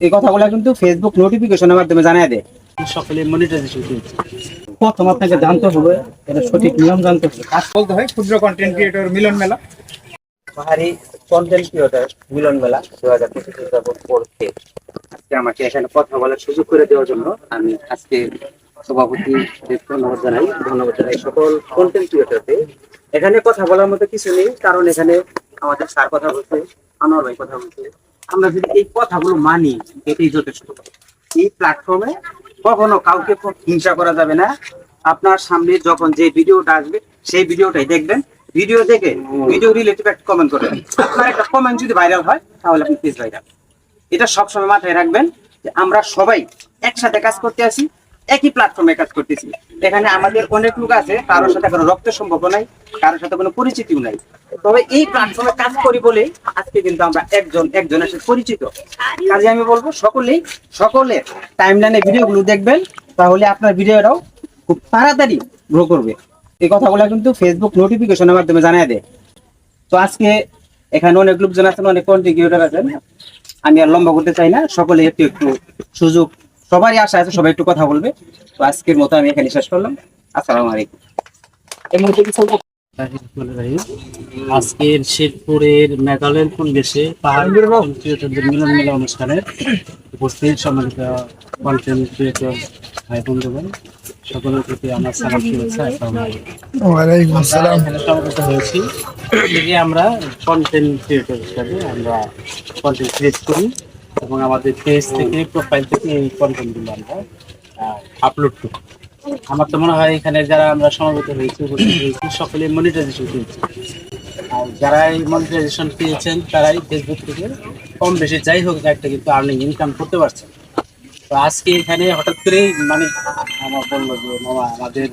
এই কথাগুলো কিন্তু ফেসবুক নোটিফিকেশনের মাধ্যমে জানায় দেয়। সকলে মনিটাইজেশন করছে প্রথম আপনাকে জানতে হবে এটা সঠিক নিয়ম জানতে হবে। কাজ বলতে হয় ক্ষুদ্র কন্টেন্ট ক্রিয়েটর মিলন মেলা। পাহাড়ি কন্টেন্ট ক্রিয়েটর মিলন মেলা দু হাজার পঁচিশ পড়তে আজকে আমাকে এখানে কথা বলার সুযোগ করে দেওয়ার জন্য আমি আজকে সভাপতি ধন্যবাদ জানাই ধন্যবাদ জানাই সকল কন্টেন্ট ক্রিয়েটরদের এখানে কথা বলার মতো কিছু নেই কারণ এখানে আমাদের স্যার কথা বলছে আনোয়ার ভাই কথা বলছে। আমরা যদি এই কথাগুলো মানি, এটাই যথেষ্ট। এই প্ল্যাটফর্মে কখনো কাউকে হিংসা করা যাবে না। আপনার সামনে যখন যে ভিডিওটা আসবে, সেই ভিডিওটাই দেখবেন। ভিডিও দেখে ভিডিও রিলেটিভ একটা কমেন্ট করবেন আপনার একটা কমেন্ট যদি ভাইরাল হয়, তাহলে আপনি পেজ ভাইরাল এটা সবসময় মাথায় রাখবেন যে আমরা সবাই একসাথে কাজ করতে আসি একই প্ল্যাটফর্মে কাজ করতেছি। এখানে আমাদের অনেক লোক আছে, কারোর সাথে কোনো রক্ত সম্পর্ক নাই, কারোর সাথে কোনো পরিচিতিও নাই। তবে এই প্ল্যাটফর্মে কাজ করি বলেই আজকে কিন্তু আমরা একজন, একজনের সাথে পরিচিত। কাজে আমি বলব, সকলেই, সকলের টাইমলাইনে ভিডিওগুলো দেখবেন, তাহলে আপনার ভিডিওটাও খুব তাড়াতাড়ি গ্রো করবে। এই কথাগুলো কিন্তু ফেসবুক নোটিফিকেশনের মাধ্যমে জানায় দেয়। তো আজকে এখানে অনেক লোকজন আছেন, অনেক কন্টেন্ট ক্রিয়েটর আছেন। আমি আর লম্বা করতে চাই না সকলে একটু একটু সুযোগ সবারই আশা আছে সবাই একটু কথা বলবে। তো আজকের মতো আমি এখানে শেষ করলাম। আসসালামু আলাইকুম। আজকের শেরপুরের মেঘালয়ের পরিবেশে পাহাড়ি মিলন মেলা অনুষ্ঠানে উপস্থিত সম্মানিত কন্টেন্ট ক্রিয়েটর ভাই বন্ধুগণ সকলের প্রতি আমার সালাম শুভেচ্ছা সমবেত হয়েছি। আমরা কন্টেন্ট ক্রিয়েটর হিসাবে আমরা কন্টেন্ট ক্রিয়েট করি। এবং আমাদের পেজ থেকে প্রোফাইল থেকে এই আমরা আপলোড করি আমার তো মনে হয় এখানে যারা আমরা সমবেত হয়েছি হয়েছি, সকলে মনিটাইজেশন পেয়েছি। আর যারা এই মনিটাইজেশন পেয়েছেন, তারাই ফেসবুক থেকে কম বেশি যাই হোক একটা কিন্তু আর্নিং ইনকাম করতে পারছেন তো আজকে এখানে হঠাৎ করেই মানে আমার বলল যে, মামা, আমাদের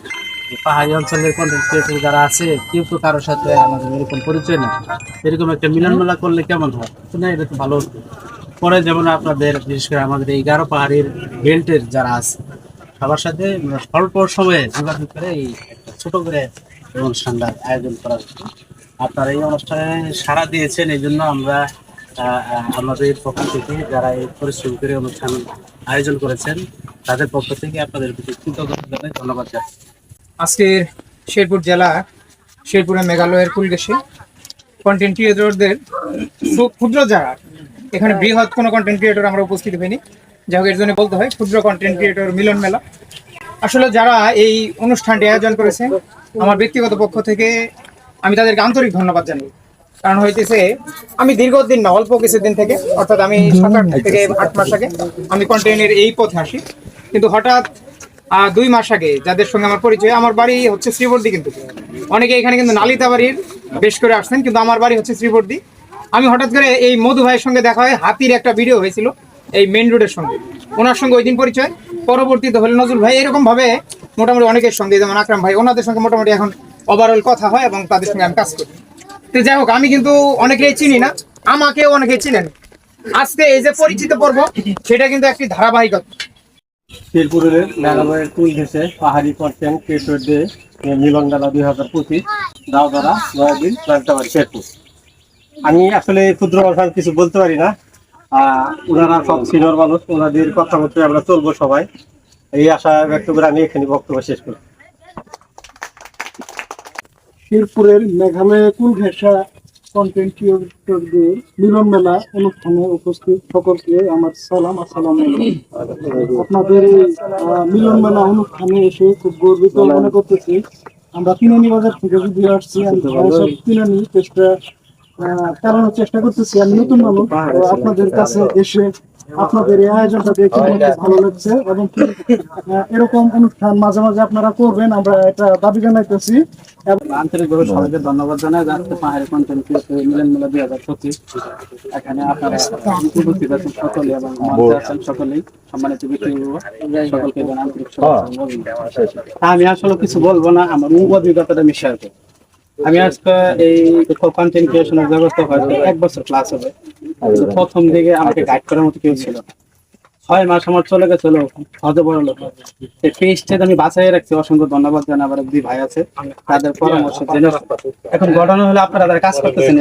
পাহাড়ি অঞ্চলের কন্টেন্ট ক্রিয়েটর যারা আছে, কেউ তো কারোর সাথে আমাদের এরকম পরিচয় না এরকম একটা মিলন মেলা করলে কেমন হয়? না, এটা তো ভালো। পরে যেমন আপনাদের, বিশেষ করে আমাদের এই গারো পাহাড়ির বেল্টের যারা আছে, সবার সাথে স্বল্প সময়ে যোগাযোগ করে এই একটা ছোট করে অনুষ্ঠানটা আয়োজন করা হচ্ছে আপনারা এই অনুষ্ঠানে সাড়া দিয়েছেন, এই জন্য আমরা আমাদের পক্ষ থেকে যারা এই পরিশ্রম করে অনুষ্ঠান আয়োজন করেছেন, তাদের পক্ষ থেকে আপনাদের প্রতি কৃতজ্ঞতা ধন্যবাদ আজকে শেরপুর জেলা, শেরপুরের মেঘালয়ের কুলগেশে কন্টেন্ট ক্রিয়েটরদের ক্ষুদ্র জায়গা এখানে বৃহৎ কোনো কন্টেন্ট ক্রিয়েটর আমরা উপস্থিত হইনি। যাই হোক, এর জন্য বলতে হয়, ক্ষুদ্র কন্টেন্ট ক্রিয়েটর মিলন মেলা। আসলে যারা এই অনুষ্ঠানটি আয়োজন করেছে আমার ব্যক্তিগত পক্ষ থেকে আমি তাদেরকে আন্তরিক ধন্যবাদ জানাই। কারণ হইতেছে, আমি দীর্ঘদিন না, অল্প কিছুদিন থেকে, অর্থাৎ আমি সাত আট থেকে আট মাস আগে আমি কন্টেন্টের এই পথে আসি। কিন্তু হঠাৎ দুই মাস আগে যাদের সঙ্গে আমার পরিচয়, আমার বাড়ি হচ্ছে শ্রীবর্দি কিন্তু। অনেকে এখানে কিন্তু নালিতা বাড়ির বেশ করে আসছেন, কিন্তু আমার বাড়ি হচ্ছে শ্রীবর্দি। আমি হঠাৎ করে এই মধু ভাইয়ের সঙ্গে দেখা হয় হাতির একটা ভিডিও হয়েছিল, এই মেন রোডের সঙ্গে। ওনার সঙ্গে ওই দিন পরিচয়। পরবর্তীতে হলে নজরুল ভাই এরকম ভাবে মোটামুটি অনেকের সঙ্গে, যেমন আকরাম ভাই, ওনাদের সঙ্গে মোটামুটি এখন ওভারঅল কথা হয় এবং তাদের সঙ্গে আমি কাজ করি। তো যাই হোক, আমি কিন্তু অনেকেই চিনি না, আমাকেও অনেকেই চিনেন। আজকে এই যে পরিচিত পর্ব, সেটা কিন্তু একটি ধারাবাহিকতা। মেঘালয়ের কুল ঘেসে পাহাড়ি ক্রিয়েটরদের মিলন মেলা দুই হাজার পঁচিশ, দাওদারা নয়াদিন শেরপুর। আমি আসলে ক্ষুদ্র ভাষায় কিছু বলতে পারি না। ওনারা সব সিনিয়র মানুষ ওনাদের কথা মতো আমরা চলবো সবাই। এই আশা ব্যক্ত করে আমি এখানে বক্তব্য শেষ করি। শেরপুরের মেঘালয় কুলঘেসা কন্টেন্ট ক্রিয়েটরদের মিলন মেলা অনুষ্ঠানে উপস্থিত সকলকে আমার সালাম, আসসালাম আপনাদের মিলন মেলা অনুষ্ঠানে এসে খুব গর্বিত মনে করতেছি। আমরা তিনানি বাজার থেকে যদি আসছি তিনানি চেষ্টা চালানোর চেষ্টা করতেছি। আমি নতুন মানুষ আপনাদের কাছে এসে আপনাদের এই আয়োজনটা দেখে ভালো লাগছে এবং এরকম অনুষ্ঠান মাঝে মাঝে আপনারা করবেন আমরা এটা দাবি জানাইতেছি। আন্তরিকভাবে সবাইকে ধন্যবাদ জানাই। যাচ্ছে পাহাড়ি কন্টেন্ট ক্রিয়েটর মিলন মেলা দুই হাজার পঁচিশ। এখানে আপনারা উপস্থিত আছেন সকলে এবং মঞ্চে আছেন সকলেই। সম্মানিত সকলকে আন্তরিক শুভেচ্ছা ও অভিনন্দন। আমি আসলে কিছু বলব না আমার অভিজ্ঞতাটা আমি শেয়ার করব। আমি আজকে এই কন্টেন্ট ক্রিয়েশনের ব্যবস্থা হয়তো এক বছর ক্লাস হবে। প্রথম দিকে আমাকে গাইড করার মতো কেউ ছিল। ছয় মাস আমার চলে গেছিল হতে বড় লোক। এই পেজটা আমি বাঁচাই রাখছি। অসংখ্য ধন্যবাদ আমার দুই ভাই আছে, তাদের পরামর্শ জেনে এখন ঘটনা হলে আপনারা যারা কাজ করতেছেন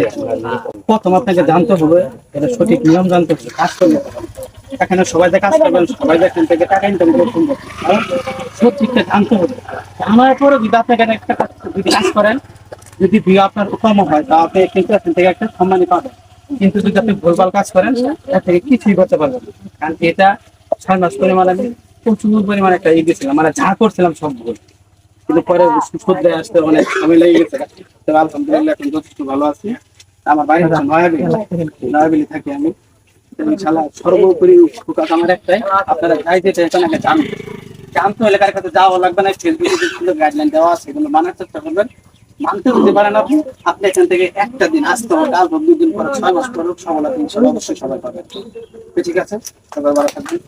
প্রথম আপনাকে জানতে হবে, এটা সঠিক নিয়ম জানতে হবে, কাজ করলে। হবে। এখানে সবাই যে কাজ করবেন, সবাই এখান থেকে টাকা ইনকাম করবেন সব দিকটা জানতে হবে। আমার পরে যদি আপনি এখানে একটা কাজ যদি কাজ করেন যদি ভিউ আপনার কম হয়, তা আপনি কিন্তু এখান থেকে একটা সম্মানই পাবেন। কিন্তু যদি আপনি ভুলভাল কাজ করেন এর থেকে কিছুই করতে পারবেন। কারণ এটা ছয় মাস পরিমাণ আমি প্রচুর পরিমাণে একটা ই গেছিলাম মানে যা করছিলাম সব ভুল। কিন্তু পরে শুদ্ধে আসতে অনেক সময় লেগে গেছে। তবে আলহামদুলিল্লাহ, এখন যথেষ্ট ভালো আছি। আমার বাড়ি হচ্ছে নয়াবিলি। নয়াবিলি থাকি আমি। এবং ইনশাআল্লাহ সর্বোপরি ফোকাস আমার একটাই। আপনারা গাই যেতে এখন আগে জানবেন জানতে হলে কার কাছে যাওয়া লাগবে না। ফেসবুকে গাইডলাইন দেওয়া আছে, এগুলো মানার চেষ্টা করবেন। মানতে হতে পারে না। আপনি এখান থেকে একটা দিন আসতে হবে কাল হোক দুদিন পরে ছয় মাস পরে ইনশাআল্লাহ অবশ্যই সবাই পাবেন। ঠিক আছে, সবাই ভালো থাকবেন।